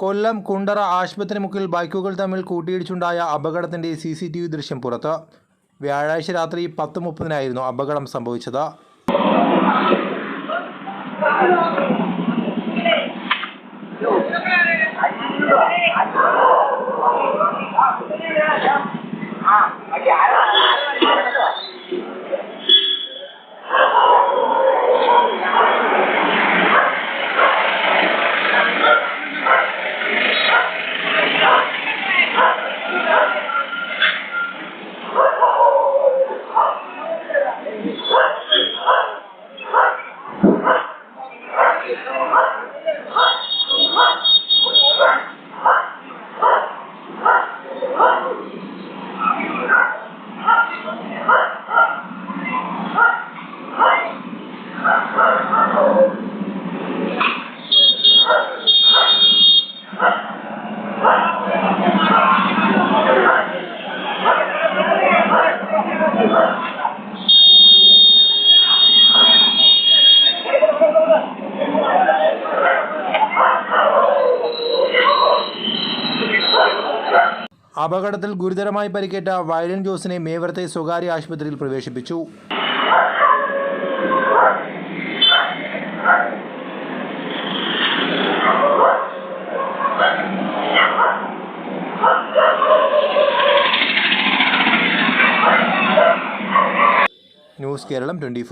കൊല്ലം കുണ്ടറ ആശുപത്രി മുക്കിൽ ബൈക്കുകൾ തമ്മിൽ കൂട്ടിയിടിച്ചുണ്ടായ അപകടത്തിന്റെ സി സി ടി വി ദൃശ്യം പുറത്ത്. വ്യാഴാഴ്ച രാത്രി പത്ത് മുപ്പതിനായിരുന്നു അപകടം സംഭവിച്ചത്. Hadi. Hadi. അപകടത്തിൽ ഗുരുതരമായി പരിക്കേറ്റ വയലിൻ ജോസിനെ മേവരത്തെ സ്വകാര്യ ആശുപത്രിയിൽ പ്രവേശിപ്പിച്ചു. News Keralam twenty